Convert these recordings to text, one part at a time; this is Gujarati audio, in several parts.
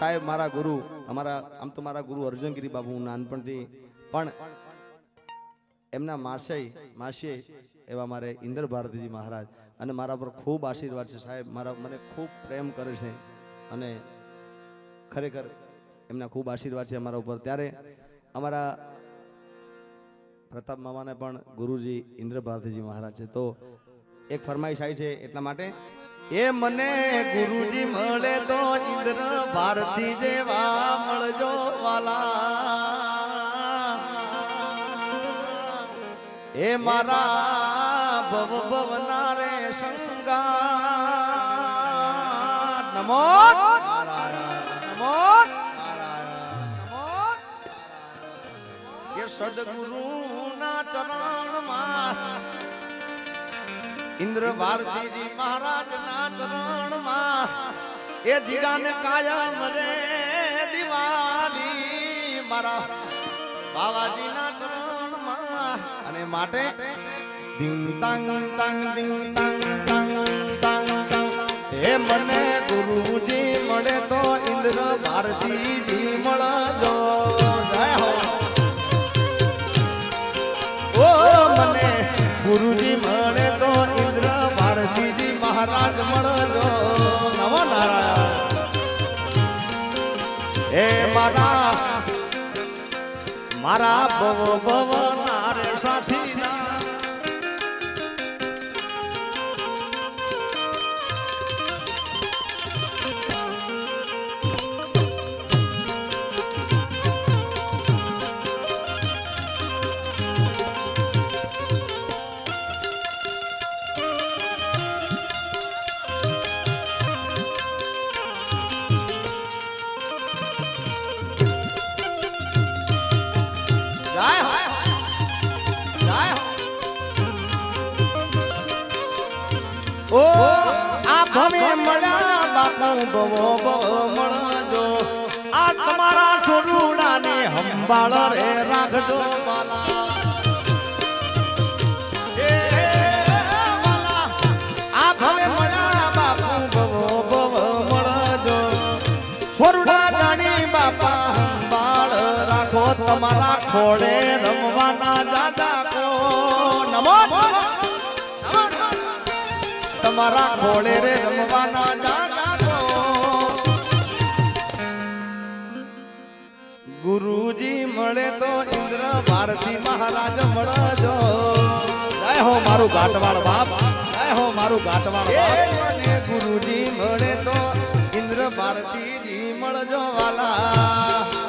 સાહેબ, મારા ગુરુ, અમારા, આમ તો મારા ગુરુ અર્જુનગીરી બાબુ, હું નાનપણથી, પણ એમના માસય માસીએ એવા મારે ઇન્દ્ર ભારતીજી મહારાજ અને મારા પર ખૂબ આશીર્વાદ છે સાહેબ, મારા, મને ખૂબ પ્રેમ કરે છે અને ખરેખર એમના ખૂબ આશીર્વાદ છે અમારા ઉપર. ત્યારે અમારા પ્રતાપ મામાને પણ ગુરુજી ઇન્દ્ર ભારતીજી મહારાજ છે. તો એક ફરમાઈશ આવી છે એટલા માટે એ મને ગુરુજી મળે તો ઇન્દ્ર ભારતી જેવા મળજો વાલા. એ મારા ભવ ભવના રે સંગા નમો નમો નમો એ સદગુરુ ના ચરણ ચરણમાં ઇન્દ્ર ભારતીજી ચરણ ચરણમાં એ જીગાને કાયમ રે દિવાલી મારા બાવાજીના ચરણમાં. અને માટે દિંગ તાંગ તાંગ દિંગ તાંગ તાંગ તાંગ તાંગ. હે મને ગુરુજી, મળે તો ઇન્દ્ર ભારતીજી. મહારાજ મળજો. નમો નારાયણ. હે મારા મારા ભવ ભવ જય જય ઓ, આ ભમે મળ્યા બાપુ ભવો ભવો મળજો આ તમારા સોરુડાને હંભાળ રે રાખજો. ખોળે રમવાના દાદા કો નમો તમારા ખોળે રે રમવાના દાદા કો ગુરુજી મળે તો ઇન્દ્ર ભારતી મહારાજ મળજો. જય હો મારું ઘાટવાળ બાપ. જય હો મારું ઘાટવાળ બાપ. ગુરુજી મળે તો ઇન્દ્ર ભારતીજી મળજો વાલા.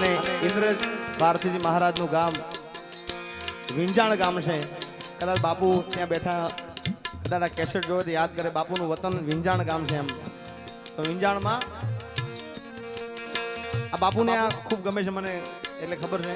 અને ઇન્દ્રજ ભારતીજી મહારાજનું ગામ વિંજાણ ગામ છે. કદાચ બાપુ ત્યાં બેઠા કદાચ કેસેટ જોવે તો યાદ કરે, બાપુનું વતન વિંજાણ ગામ છે એમ. તો વિંજાણમાં આ બાપુને આ ખૂબ ગમે છે મને, એટલે ખબર છે.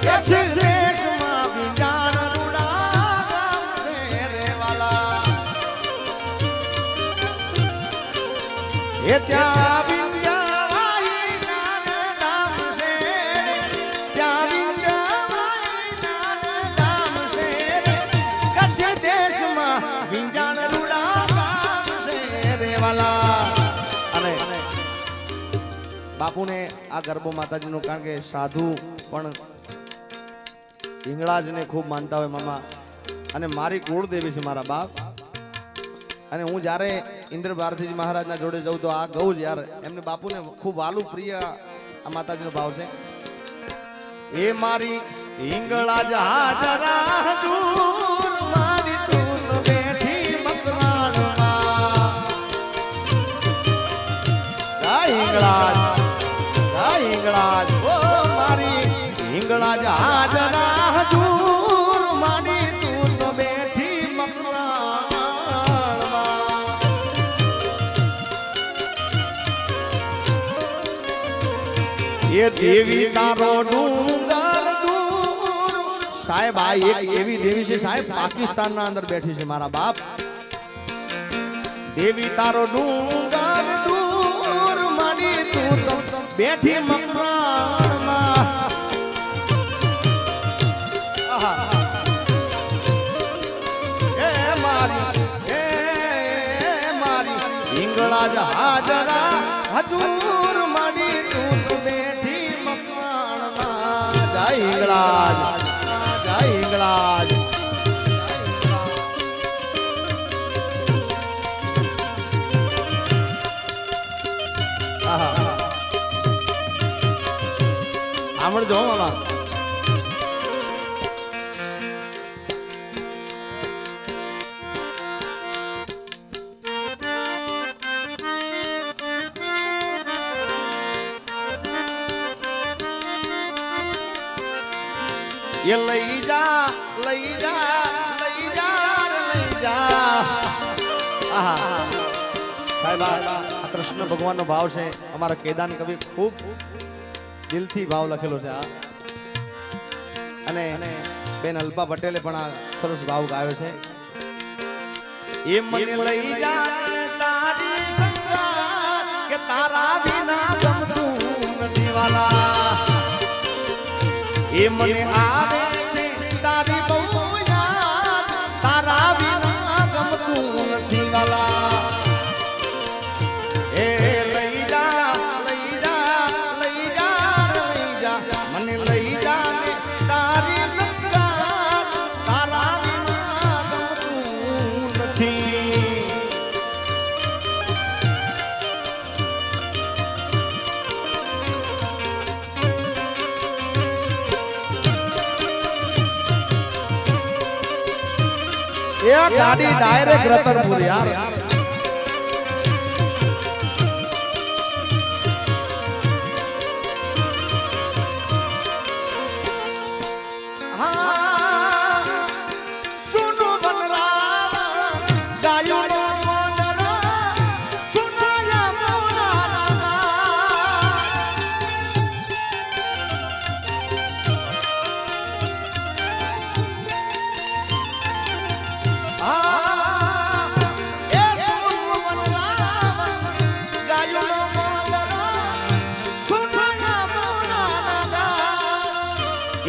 કચ્છ વાલા. અને બાપુને આ ગરબો માતાજીનું કારણ કે સાધુ પણ હિંગળાજને ખૂબ માનતા હોય મામા. અને મારી કુળદેવી છે મારા બાપ. અને હું જ્યારે ઇન્દ્ર ભારતીજી મહારાજના જોડે જવું તો આ ગૌ જ યાર. એમને બાપુને ખૂબ વાલું પ્રિય આ માતાજીનો ભાવ છે. એ મારી હિંગળાજ હાજરા દૂર ઓ મારી હિંગળાજ હાજરા દેવી તારો ડુંગર સાહેબ, આ એક એવી દેવી છે, સાહેબ પાકિસ્તાન ના અંદર બેઠી છે મારા બાપ. દેવી તારો ડુંગર દૂર મળી તું બેઠી મકરાણમાં એ મારી એ મારી હિંગળા જ હાજરા. મકવાણમાં જય આહા. સાંભળજો હો મામા. એ લઈ જા લઈ જા લઈ જા લઈ જા. આહા. સાહેબ આ આ કૃષ્ણ ભગવાનનો ભાવ છે. અમારા કેદાન કવિ ખૂબ દિલથી ભાવ લખેલો છે આ. અને બેન અલ્પા પટેલે પણ આ સરસ ભાવ ગાયો છે. એ મને લઈ જા તારી સંસાર કે તારા વિના એ મને આવે ગાડી ડાયરેક્ટ રતનપુર યાર.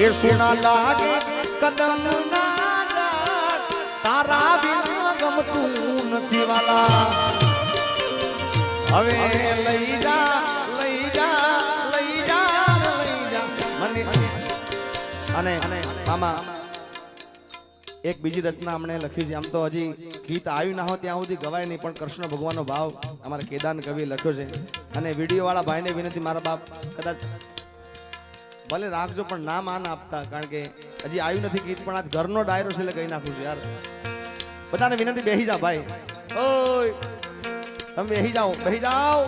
એ સુના લાગે, કદમ તારા વિના ગમતું નથી વાલા. હવે લઈ જા લઈ જા લઈ જા લઈ જા. મને અને મામા, એક બીજી રચના અમને લખી છે. આમ તો હજી ગીત આવ્યું ના હોય ત્યાં સુધી ગવાય નહીં, પણ કૃષ્ણ ભગવાનનો ભાવ અમારા કેદાન કવિ લખ્યો છે. અને વીડિયો વાળા ભાઈને વિનંતી, મારા બાપ કદાચ ભલે રાખજો, પણ ના માન આપતા, કારણ કે હજી આવ્યું નથી ગીત, પણ આ ઘરનો ડાયરો છે એટલે કહી નાખું છું, યાર. બધાને વિનંતી, બેહી જા ભાઈ. ઓય, તમે બેહી જાઓ બેહી જાઓ.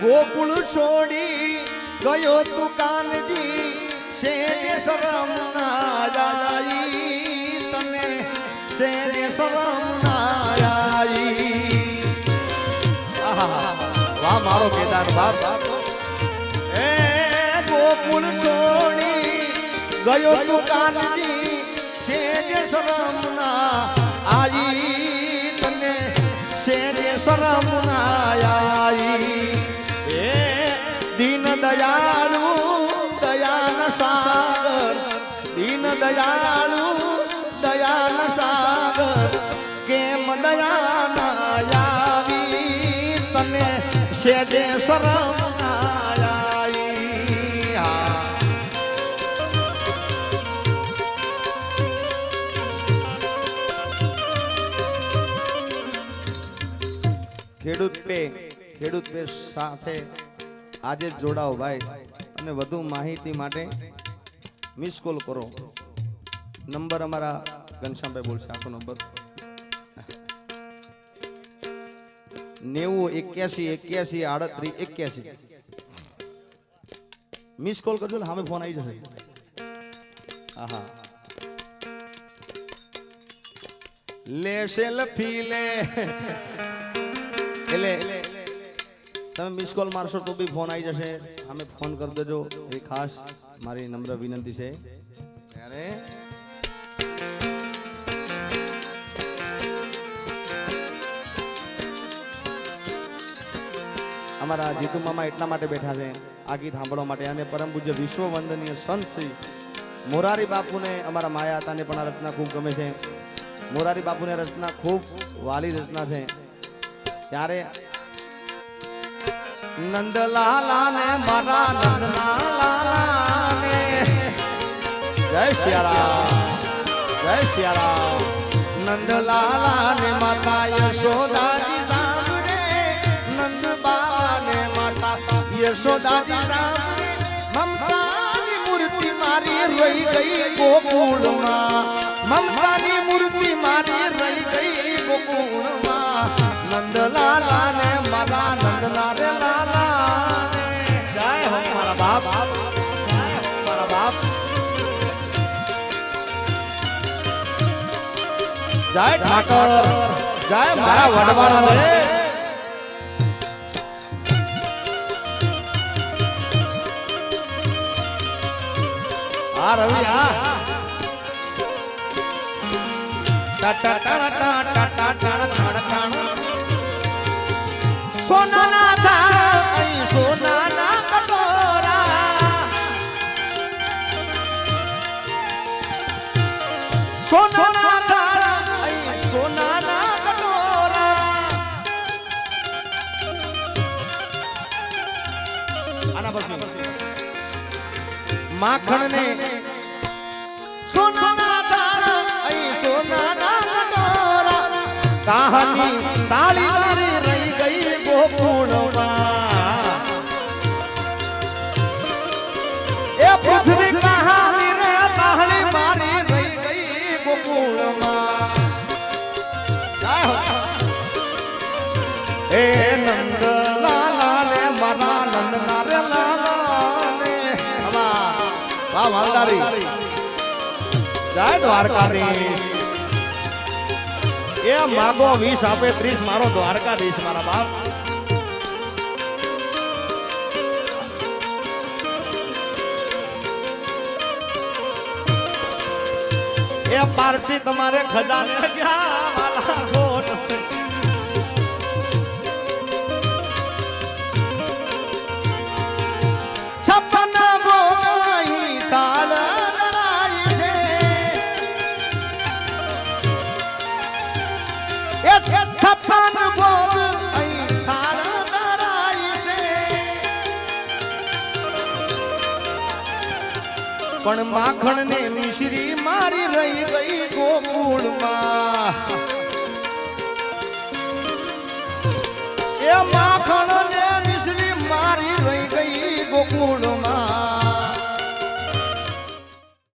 ગોકુળ છોડી ગયો દુકાનજી કાનજી, શેરે શરમ ના જાય તને શેરે શરમ મારો કેદાર બાપ. એ ગોકુળ છોડી ગયો તું કાનજી સેજ શરમ ના આઈ તને સેજ શરમ ના આઈ એ દીન દયાળુ દયાન સાગર, દીન દયાળુ દયાન સાગર, કેમ દયા સેજે શરમ. ખેડૂત પે ખેડૂત પે સાથે આજે જોડાઓ ભાઈ અને વધુ માહિતી માટે મિસ કોલ કરો નંબર અમારા ઘનશ્યામભાઈ બોલશે, આખો નંબર નેવું એક્યાસી એક્યાસી આડત્રીસ એક્યાસી મિસ કોલ કરજો ને સામે ફોન આવી જશે આહા લેશે લફી લે એટલે તમે મિસ કોલ મારશો તો બી ફોન આવી જશે અમે ફોન કરી દેજો એ ખાસ મારી નમ્ર વિનંતી છે ત્યારે અમારા જીતુ મામા એટલા માટે બેઠા છે, આ ગીત સાંભળવા માટે. અને પરમ પૂજ્ય વિશ્વ વંદનીય સંત શ્રી મોરારી બાપુને અમારા માયા હતાને પણ આ રચના ખૂબ ગમે છે. મોરારી બાપુને રચના ખૂબ વાલી રચના છે. ત્યારે નંદલાલા ને મારા નંદલાલા ને જય શિયારામ જય શિયારામ નંદલાલા ને માતા યશોદાજી. યશોદાજી સાંભળે મમતાની મૂર્તિ મારી રહી ગઈ ગોકુળમાં. મમતાની મૂર્તિ મારી રહી ગઈ ગોકુળમાં. નંદલાલા ને મારા નંદલા રે લાલા. જય હો મારા બાપ. મારા બાપ. જય ઠાકર. જય મારા વડવાળા હા રવિ હા ટાટા ટાટા ટાટા ટાણા ટાણા ટાણા સોનાના થાળ અહીં સોનાના કટોરા સોનાના થાળ અહીં સોનાના કટોરા આના માખણ ને કહાની તાળી મારી રહી ગઈ ગોકુળમાં. એ પૃથ્વી કહાની રે તાહણી મારી રહી ગઈ ગોકુળમાં. એ નંદ લાલા ને મારા નંદ નારે લાલા ને હવા વાહ જય દ્વારકાધીશ. એ માગો વીસ આપે ત્રીસ મારો દ્વારકાધીશ મારા બાપ. એ પારથી તમારે ખજાને ક્યાં છપ્પન ભોગ અહીં પણ માખણ ને મિશ્રી મારી રહી ગઈ ગોકુળમાં એ માખણ ને મિશ્રી મારી રહી ગઈ ગોકુળમાં